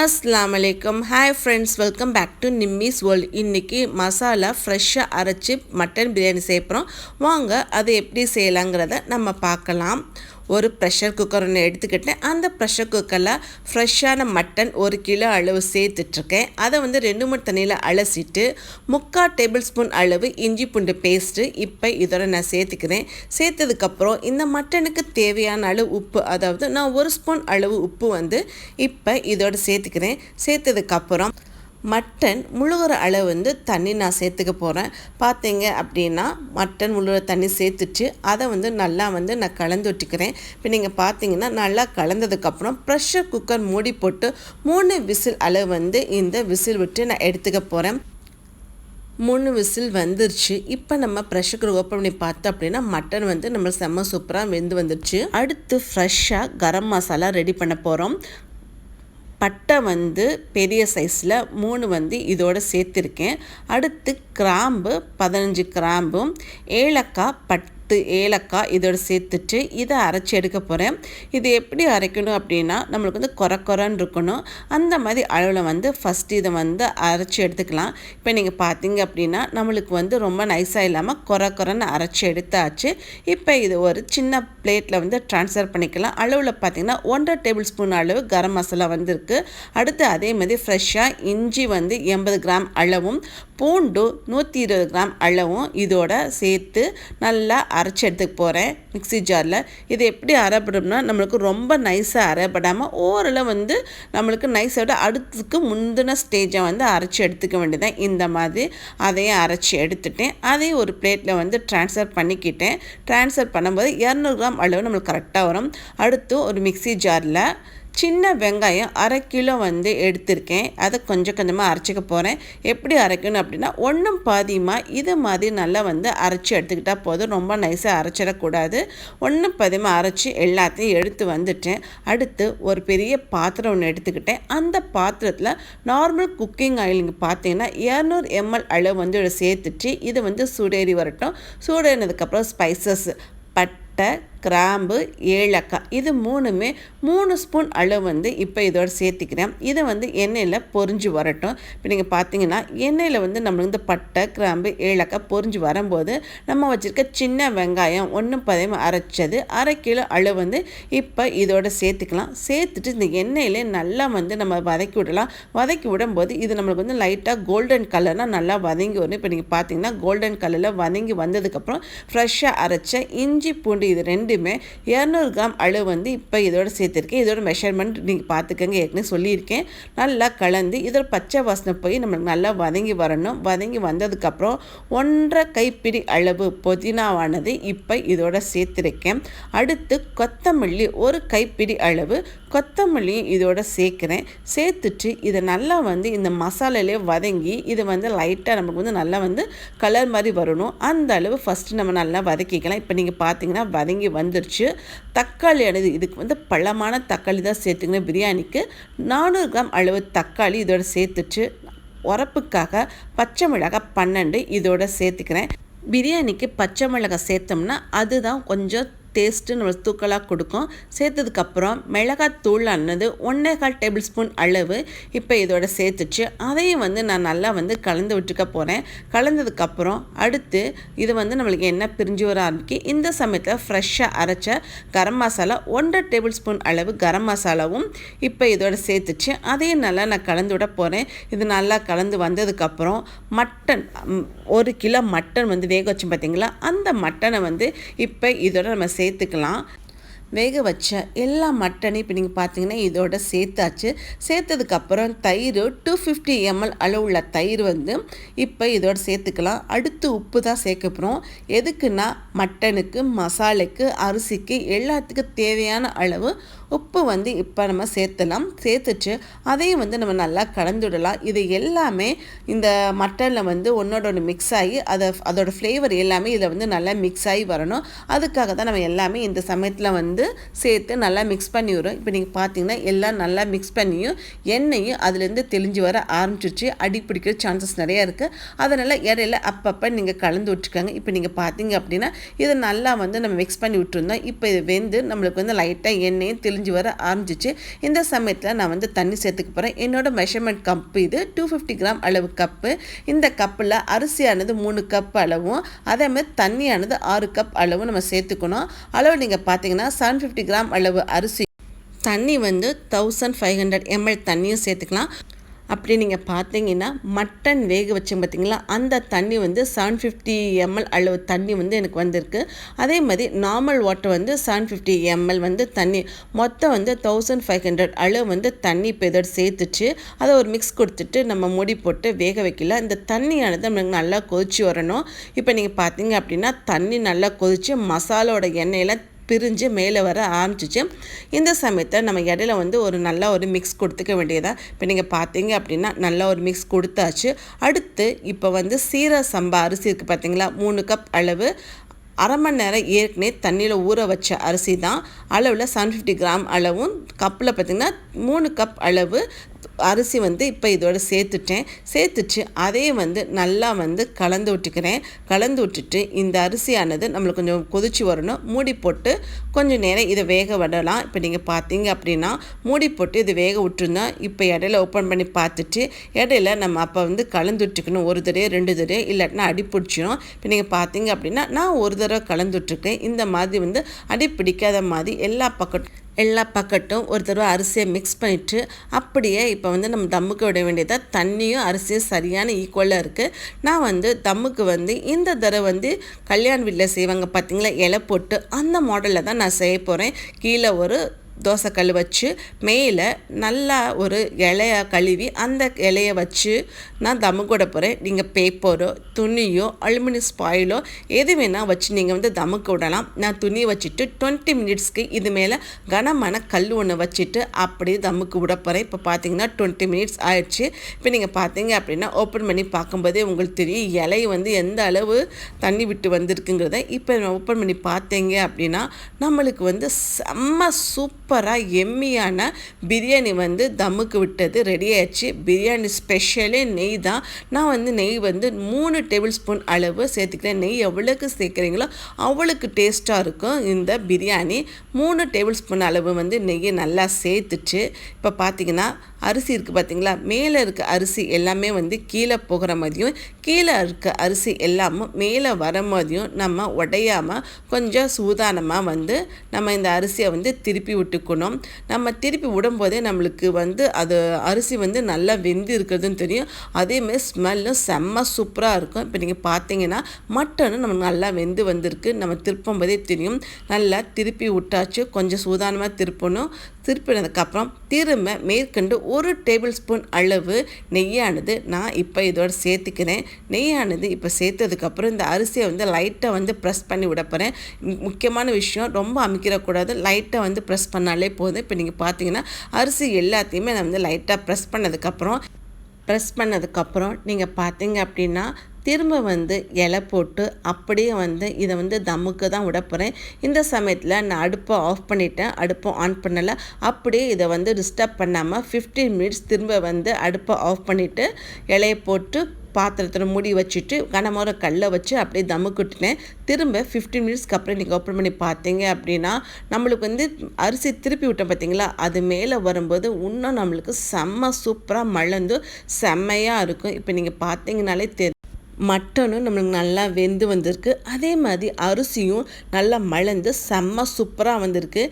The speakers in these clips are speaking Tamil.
அஸ்லாம் வலைக்கம் hi friends welcome back to Nimmi's world இன்றைக்கி மசாலா ஃப்ரெஷ்ஷாக அரைச்சி மட்டன் பிரியாணி செய்யப்போகிறோம் வாங்க அதை எப்படி செய்யலாங்கிறத நம்ம பார்க்கலாம். ஒரு ப்ரெஷர் குக்கர் ஒன்று எடுத்துக்கிட்டேன். அந்த ப்ரெஷர் குக்கரில் ஃப்ரெஷ்ஷான மட்டன் ஒரு கிலோ அளவு சேர்த்துட்ருக்கேன். அதை வந்து ரெண்டு மூணு தண்ணியில் அலசிட்டு முக்கால் டேபிள் ஸ்பூன் அளவு இஞ்சி பூண்டு பேஸ்ட்டு இப்போ இதோட நான் சேர்த்துக்கிறேன். சேர்த்ததுக்கப்புறம் இந்த மட்டனுக்கு தேவையான அளவு உப்பு அதாவது நான் ஒரு ஸ்பூன் அளவு உப்பு வந்து இப்போ இதோட சேர்த்துக்கிறேன். சேர்த்ததுக்கப்புறம் மட்டன் முழுகிற அளவு வந்து தண்ணி நான் சேர்த்துக்க போகிறேன் பார்த்தீங்க அப்படின்னா மட்டன் முழுகிற தண்ணி சேர்த்துட்டு அதை வந்து நல்லா வந்து நான் கலந்து விட்டுக்கிறேன் இப்போ நீங்கள் பார்த்தீங்கன்னா நல்லா கலந்ததுக்கப்புறம் ப்ரெஷர் குக்கர் மூடி போட்டு மூணு விசில் அளவு வந்து இந்த விசில் விட்டு நான் எடுத்துக்க போகிறேன் மூணு விசில் வந்துருச்சு. இப்போ நம்ம ப்ரெஷர் குக்கர் ஓப்பன் பண்ணி பார்த்தோம் அப்படின்னா மட்டன் வந்து நம்ம செம்ம சூப்பராக வெந்து வந்துருச்சு. அடுத்து ஃப்ரெஷ்ஷாக கரம் மசாலா ரெடி பண்ண போகிறோம் பட்டை வந்து பெரிய சைஸில் மூணு வந்து இதோட சேர்த்துருக்கேன். அடுத்து கிராம்பு பதினஞ்சு கிராம்பும் ஏலக்காய் பட் பத்து ஏலக்காய் இதோட சேர்த்துட்டு இதை அரைச்சி எடுக்க போகிறேன் இது எப்படி அரைக்கணும் அப்படின்னா நம்மளுக்கு வந்து குறை குறைன்னு இருக்கணும். அந்த மாதிரி அளவில் வந்து ஃபஸ்ட்டு இதை வந்து அரைச்சி எடுத்துக்கலாம். இப்போ நீங்கள் பார்த்தீங்க அப்படின்னா நம்மளுக்கு வந்து ரொம்ப நைஸாக இல்லாமல் குறை குறைன்னு அரைச்சி எடுத்தாச்சு. இப்போ இது ஒரு சின்ன பிளேட்டில் வந்து ட்ரான்ஸ்ஃபர் பண்ணிக்கலாம். அளவில் பார்த்திங்கன்னா ஒன்றரை டேபிள் ஸ்பூன் அளவு கரம் மசாலா வந்துருக்கு அடுத்து அதே மாதிரி ஃப்ரெஷ்ஷாக இஞ்சி வந்து எண்பது கிராம் அளவும் பூண்டு நூற்றி இருபது கிராம் அளவும் இதோட சேர்த்து நல்லா அரைச்சி எடுத்துக்க போகிறேன் மிக்சி ஜாரில். இது எப்படி அரைப்படும்னா நம்மளுக்கு ரொம்ப நைஸாக அரைப்படாமல் ஓரளவு வந்து நம்மளுக்கு நைஸோட அடுத்துக்கு முந்தின ஸ்டேஜை வந்து அரைச்சி எடுத்துக்க வேண்டியதான் இந்த மாதிரி அதையும் அரைச்சி எடுத்துட்டேன். அதையும் ஒரு பிளேட்டில் வந்து ட்ரான்ஸ்ஃபர் பண்ணிக்கிட்டேன். ட்ரான்ஸ்ஃபர் பண்ணும்போது இரநூறு கிராம் அளவு நம்மளுக்கு கரெக்டாக வரும். அடுத்து ஒரு மிக்சி ஜாரில் சின்ன வெங்காயம் அரை கிலோ வந்து எடுத்திருக்கேன். அதை கொஞ்சம் கொஞ்சமாக அரைச்சிக்க போகிறேன் எப்படி அரைக்கணும் அப்படின்னா ஒன்றும் பாதியமாக இது மாதிரி நல்லா வந்து அரைச்சி எடுத்துக்கிட்டால் போதும். ரொம்ப நைஸாக அரைச்சிடக்கூடாது. ஒன்றும் பாதியமாக அரைச்சி எல்லாத்தையும் எடுத்து வந்துட்டேன். அடுத்து ஒரு பெரிய பாத்திரம் ஒன்று எடுத்துக்கிட்டேன். அந்த பாத்திரத்தில் நார்மல் குக்கிங் ஆயில் இங்கே பார்த்தீங்கன்னா இரநூறு எம்எல் அளவு வந்து சேர்த்துட்டு இது வந்து சூடேறி வரட்டும். சூடேறினதுக்கப்புறம் ஸ்பைசஸ் பட்டை கிராம்பு ஏலக்காய் இது மூணுமே மூணு ஸ்பூன் அளவு வந்து இப்போ இதோட சேர்த்திக்கிறேன். இதை வந்து எண்ணெயில் பொறிஞ்சு வரட்டும். இப்போ நீங்கள் பார்த்தீங்கன்னா எண்ணெயில் வந்து நம்மளுக்கு வந்து பட்டை கிராம்பு ஏலக்காய் பொறிஞ்சு வரும்போது நம்ம வச்சுருக்க சின்ன வெங்காயம் ஒன்று பதிமூணு அரைச்சது அரை கிலோ அளவு வந்து இப்போ இதோட சேர்த்துக்கலாம். சேர்த்துட்டு இந்த எண்ணெயிலே நல்லா வந்து நம்ம வதக்கி விடலாம். வதக்கி விடும்போது இது நம்மளுக்கு வந்து லைட்டாக கோல்டன் கலர்னால் நல்லா வதங்கி வரும். இப்போ நீங்கள் பார்த்தீங்கன்னா கோல்டன் கலரில் வதங்கி வந்ததுக்கப்புறம் ஃப்ரெஷ்ஷாக அரைச்ச இஞ்சி பூண்டு இது ரெண்டு ரெண்டுமே இரநூறு கிராம் அளவு வந்து இப்போ இதோட சேர்த்துருக்கேன். இதோட மெஷர்மெண்ட் நீங்கள் பார்த்துக்கங்க. ஏற்கனவே சொல்லியிருக்கேன். நல்லா கலந்து இதோட பச்சை வாசனை போய் நம்மளுக்கு நல்லா வதங்கி வரணும். வதங்கி வந்ததுக்கப்புறம் ஒன்றரை கைப்பிடி அளவு புதினாவானது இப்போ இதோட சேர்த்துருக்கேன். அடுத்து கொத்தமல்லி ஒரு கைப்பிடி அளவு கொத்தமல்லியும் இதோட சேர்க்குறேன். சேர்த்துட்டு இதை நல்லா வந்து இந்த மசாலாலே வதங்கி இது வந்து லைட்டாக நமக்கு வந்து நல்லா வந்து கலர் மாதிரி வரணும். அந்த அளவு ஃபஸ்ட்டு நம்ம நல்லா வதக்கிக்கலாம். இப்போ நீங்கள் பார்த்தீங்கன்னா வதங்கி வந்துருச்சு. தக்காளி அளவு இதுக்கு வந்து பழமான தக்காளி தான் சேர்த்துக்கணும் பிரியாணிக்கு நானூறு கிராம் அளவு தக்காளி இதோட சேர்த்துட்டு உரப்புக்காக பச்சை மிளகாய் பன்னெண்டு இதோட சேர்த்துக்கிறேன். பிரியாணிக்கு பச்சை மிளகாய் சேர்த்தோம்னா அதுதான் கொஞ்சம் டேஸ்ட்டு நம்ம தூக்கலாக கொடுக்கும். சேர்த்ததுக்கப்புறம் மிளகாத்தூள் அன்னது ஒன்றே கால் டேபிள் ஸ்பூன் அளவு இப்போ இதோட சேர்த்துச்சு. அதையும் வந்து நான் நல்லா வந்து கலந்து விட்டுக்க போகிறேன் கலந்ததுக்கப்புறம் அடுத்து இது வந்து நம்மளுக்கு என்ன பிரிஞ்சு வர ஆரம்பிக்கு இந்த சமயத்தில் ஃப்ரெஷ்ஷாக அரைச்ச கரம் மசாலா ஒன்றரை டேபிள் ஸ்பூன் அளவு கரம் மசாலாவும் இப்போ இதோட சேர்த்துச்சு. அதையும் நல்லா நான் கலந்து விட போகிறேன் இது நல்லா கலந்து வந்ததுக்கப்புறம் மட்டன் ஒரு கிலோ மட்டன் வந்து வேக வச்சு பார்த்தீங்களா அந்த மட்டனை வந்து இப்போ இதோட நம்ம சே சேர்த்துக்கலாம். வேக வச்ச எல்லா மட்டனையும் இப்போ நீங்கள் பார்த்தீங்கன்னா இதோட சேர்த்தாச்சு. சேர்த்ததுக்கப்புறம் தயிர் டூ ஃபிஃப்டி எம்எல் அளவுள்ள தயிர் வந்து இப்போ இதோட சேர்த்துக்கலாம். அடுத்து உப்பு தான் சேர்க்க போகிறோம் எதுக்குன்னா மட்டனுக்கு மசாலைக்கு அரிசிக்கு எல்லாத்துக்கும் தேவையான அளவு உப்பு வந்து இப்போ நம்ம சேர்த்துலாம். சேர்த்துட்டு அதையும் வந்து நம்ம நல்லா கலந்துடலாம். இது எல்லாமே இந்த மட்டனில் வந்து ஒன்றோட ஒன்று மிக்ஸ் ஆகி அதை அதோடய ஃப்ளேவர் எல்லாமே இதில் வந்து நல்லா மிக்ஸ் ஆகி வரணும். அதுக்காக தான் நம்ம எல்லாமே இந்த சமயத்தில் வந்து வந்து சேர்த்து நல்லா மிக்ஸ் பண்ணி வரும் இப்போ நீங்கள் பார்த்தீங்கன்னா எல்லாம் நல்லா மிக்ஸ் பண்ணியும் எண்ணெயும் அதுலேருந்து தெளிஞ்சு வர ஆரம்பிச்சிருச்சு. அடி பிடிக்கிற சான்சஸ் நிறையா இருக்குது அதனால் இடையில அப்பப்போ நீங்கள் கலந்து விட்டுருக்காங்க இப்போ நீங்கள் பார்த்தீங்க அப்படின்னா இதை நல்லா வந்து நம்ம மிக்ஸ் பண்ணி விட்டுருந்தோம். இப்போ இது வெந்து நம்மளுக்கு வந்து லைட்டாக எண்ணெயும் தெளிஞ்சு வர ஆரம்பிச்சிச்சு இந்த சமயத்தில் நான் வந்து தண்ணி சேர்த்துக்க போகிறேன் என்னோட மெஷர்மெண்ட் கப்பு இது டூ ஃபிஃப்டி கிராம் அளவு கப்பு இந்த கப்பில் அரிசியானது மூணு கப் அளவும் அதே மாதிரி தண்ணியானது ஆறு கப் அளவும் நம்ம சேர்த்துக்கணும். அளவு நீங்கள் பார்த்தீங்கன்னா செவன் ஃபிஃப்டி கிராம் அளவு அரிசி. தண்ணி வந்து தௌசண்ட் ஃபைவ் ஹண்ட்ரட் எம்எல் தண்ணியும் சேர்த்துக்கலாம். அப்படி நீங்கள் பார்த்தீங்கன்னா மட்டன் வேக வச்சோம் பார்த்தீங்களா அந்த தண்ணி வந்து செவன் ஃபிஃப்டி எம்எல் அளவு தண்ணி வந்து எனக்கு வந்திருக்கு. அதே மாதிரி நார்மல் வாட்டர் வந்து செவன் ஃபிஃப்டி எம்எல் வந்து தண்ணி மொத்தம் வந்து தௌசண்ட் ஃபைவ் ஹண்ட்ரட் அளவு வந்து தண்ணி இப்போ இதோட சேர்த்துச்சு. அதை ஒரு மிக்ஸ் கொடுத்துட்டு நம்ம முடி போட்டு வேக வைக்கல. இந்த தண்ணியானது நம்மளுக்கு நல்லா கொதிச்சு வரணும். இப்போ நீங்கள் பார்த்தீங்க அப்படின்னா தண்ணி நல்லா கொதிச்சு மசாலோட எண்ணெயில் பிரிஞ்சு மேலே வர ஆரம்பிச்சிச்சு. இந்த சமயத்தை நம்ம இடையில வந்து ஒரு நல்ல ஒரு மிக்ஸ் கொடுத்துக்க வேண்டியதாக இப்போ நீங்கள் பார்த்தீங்க அப்படின்னா நல்ல ஒரு மிக்ஸ் கொடுத்தாச்சு. அடுத்து இப்போ வந்து சீர சம்பா அரிசி இருக்குது பார்த்தீங்களா மூணு கப் அளவு அரை மணி நேரம் ஏற்கனவே தண்ணியில் ஊற வச்ச அரிசி தான். அளவில் செவன் ஃபிஃப்டி கிராம் அளவும் கப்பில் பார்த்திங்கன்னா மூணு கப் அளவு அரிசி வந்து இப்போ இதோட சேர்த்துட்டேன். சேர்த்துட்டு அதே வந்து நல்லா வந்து கலந்து விட்டுக்கிறேன். கலந்து விட்டுட்டு இந்த அரிசியானது நம்மளுக்கு கொஞ்சம் கொதிச்சு வரணும். மூடி போட்டு கொஞ்சம் நேரம் இதை வேக விடலாம். இப்போ நீங்கள் பார்த்தீங்க அப்படின்னா மூடி போட்டு இது வேக விட்டுருந்தோம் இப்போ இடையில ஓப்பன் பண்ணி பார்த்துட்டு இடையில நம்ம அப்போ வந்து கலந்து விட்டுக்கணும். ஒரு தடவை ரெண்டு தடவை இல்லாட்டினா அடி பிடிச்சிடும் இப்போ நீங்கள் பார்த்தீங்க அப்படின்னா நான் ஒரு தடவை கலந்து விட்டுருக்கேன். இந்த மாதிரி வந்து அடி பிடிக்காத மாதிரி எல்லா பக்கத்தும் எல்லா பக்கட்டும் ஒரு தடவை அரிசியை மிக்ஸ் பண்ணிவிட்டு அப்படியே இப்போ வந்து நம்ம தம்முக்கு விட வேண்டியதாக தண்ணியும் அரிசியும் சரியான ஈக்குவலாக இருக்குது நான் வந்து தம்முக்கு வந்து இந்த தடவை வந்து கல்யாண வீட்டில் செய்வாங்க பார்த்தீங்களா இலை போட்டு அந்த மாடலில் தான் நான் செய்ய போகிறேன் கீழே ஒரு தோசைக்கல் வச்சு மேலே நல்லா ஒரு இலையை கழுவி அந்த இலைய வச்சு நான் தம்மு கூட போகிறேன் நீங்கள் பேப்பரோ துணியோ அலுமினியம் ஸ்பாயிலோ எது வேணால் வச்சு நீங்கள் வந்து தமுக்கு விடலாம். நான் துணி வச்சுட்டு டுவெண்ட்டி மினிட்ஸ்க்கு இது மேலே கனமான கல் ஒன்று வச்சுட்டு அப்படியே தமுக்கு விட போகிறேன் இப்போ பார்த்தீங்கன்னா டுவெண்ட்டி மினிட்ஸ் ஆயிடுச்சு. இப்போ நீங்கள் பார்த்தீங்க அப்படின்னா ஓப்பன் பண்ணி பார்க்கும்போதே உங்களுக்கு தெரியும் இலை வந்து எந்த அளவு தண்ணி விட்டு வந்திருக்குங்கிறத. இப்போ ஓப்பன் பண்ணி பார்த்தீங்க அப்படின்னா நம்மளுக்கு வந்து செம்ம சூப்பர் சூப்பராக எம்மியான பிரியாணி வந்து தம்முக்கு விட்டது. ரெடி ஆயிடுச்சு. பிரியாணி ஸ்பெஷலே நெய் தான். நான் வந்து நெய் வந்து மூணு டேபிள் ஸ்பூன் அளவு சேர்த்துக்கிறேன். நெய் எவ்வளோக்கு சேர்க்குறீங்களோ அவ்வளோக்கு டேஸ்ட்டாக இருக்கும் இந்த பிரியாணி. மூணு டேபிள் ஸ்பூன் அளவு வந்து நெய்யை நல்லா சேர்த்துச்சு இப்போ பார்த்தீங்கன்னா அரிசி இருக்குது பார்த்திங்களா மேலே இருக்க அரிசி எல்லாமே வந்து கீழே போகிற மாதிரியும் கீழே இருக்க அரிசி எல்லாமும் மேலே வர மாதிரியும் நம்ம உடையாமல் கொஞ்சம் சூதானமாக வந்து நம்ம இந்த அரிசியை வந்து திருப்பி விட்டுக்கணும். நம்ம திருப்பி விடும்போதே நம்மளுக்கு வந்து அது அரிசி வந்து நல்லா வெந்து இருக்கிறதுன்னு தெரியும். அதேமாதிரி ஸ்மெல்லும் செம்ம சூப்பராக இருக்கும். இப்போ நீங்கள் பார்த்தீங்கன்னா மட்டனும் நம்ம நல்லா வெந்து வந்திருக்கு. நம்ம திருப்பும் போதே தெரியும். நல்லா திருப்பி விட்டாச்சு. கொஞ்சம் சூதானமாக திருப்பணும். திருப்பினதுக்கப்புறம் திரும்ப மேற்கொண்டு ஒரு டேபிள் ஸ்பூன் அளவு நெய்யானது நான் இப்போ இதோட சேர்த்துக்கிறேன். நெய்யானது இப்போ சேர்த்ததுக்கப்புறம் இந்த அரிசியை வந்து லைட்டாக வந்து ப்ரெஸ் பண்ணி விட போகிறேன் முக்கியமான விஷயம் ரொம்ப அமைக்கிறக்கூடாது லைட்டாக வந்து ப்ரெஸ் பண்ணாலே போதும். இப்போ நீங்கள் பார்த்தீங்கன்னா அரிசி எல்லாத்தையுமே நான் வந்து லைட்டாக ப்ரெஸ் பண்ணதுக்கப்புறம் ப்ரெஸ் பண்ணதுக்கப்புறம் நீங்கள் பார்த்தீங்க அப்படின்னா திரும்ப வந்து இலை போட்டு அப்படியே வந்து இதை வந்து தம்முக்கு தான் விட போகிறேன் இந்த சமயத்தில் நான் அடுப்பை ஆஃப் பண்ணிட்டேன். அடுப்பை ஆன் பண்ணலை. அப்படியே இதை வந்து டிஸ்டர்ப் பண்ணாமல் ஃபிஃப்டீன் மினிட்ஸ் திரும்ப வந்து அடுப்பை ஆஃப் பண்ணிவிட்டு இலையை போட்டு பாத்திரத்தில் மூடி வச்சுட்டு கனமர கல்லை வச்சு அப்படியே தமுக்கிட்டுனேன் திரும்ப ஃபிஃப்டீன் மினிட்ஸ்க்கு அப்புறம் நீங்கள் ஓப்பன் பண்ணி பார்த்தீங்க அப்படின்னா நம்மளுக்கு வந்து அரிசி திருப்பி விட்டோம் பார்த்தீங்களா அது மேலே வரும்போது இன்னும் நம்மளுக்கு செம்ம சூப்பராக மலர்ந்து செம்மையாக இருக்கும். இப்போ நீங்கள் பார்த்தீங்கனாலே தெரியும். மட்டனும் நம்மளுக்கு நல்லா வெந்து வந்திருக்கு. அதே மாதிரி அரிசியும் நல்லா மலர்ந்து செம்ம சூப்பராக வந்திருக்கு.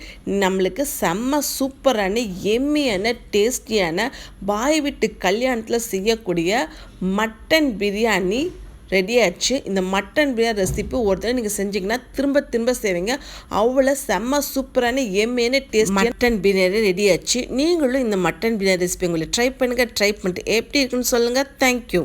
நம்மளுக்கு செம்ம சூப்பரான எம்மியான டேஸ்டியான பாய் விட்டு கல்யாணத்தில் செய்யக்கூடிய மட்டன் பிரியாணி ரெடி ஆச்சு. இந்த மட்டன் பிரியாணி ரெசிபி ஒரு தடவை நீங்கள் செஞ்சீங்கன்னா திரும்ப திரும்ப செய்வீங்க. அவ்வளோ செம்ம சூப்பரான எம்மையான டேஸ்ட் மட்டன் பிரியாணி ரெடி ஆச்சு. நீங்களும் இந்த மட்டன் பிரியாணி ரெசிபி உங்களுக்கு ட்ரை பண்ணுங்கள் ட்ரை பண்ணிட்டு எப்படி இருக்குன்னு சொல்லுங்கள் தேங்க்யூ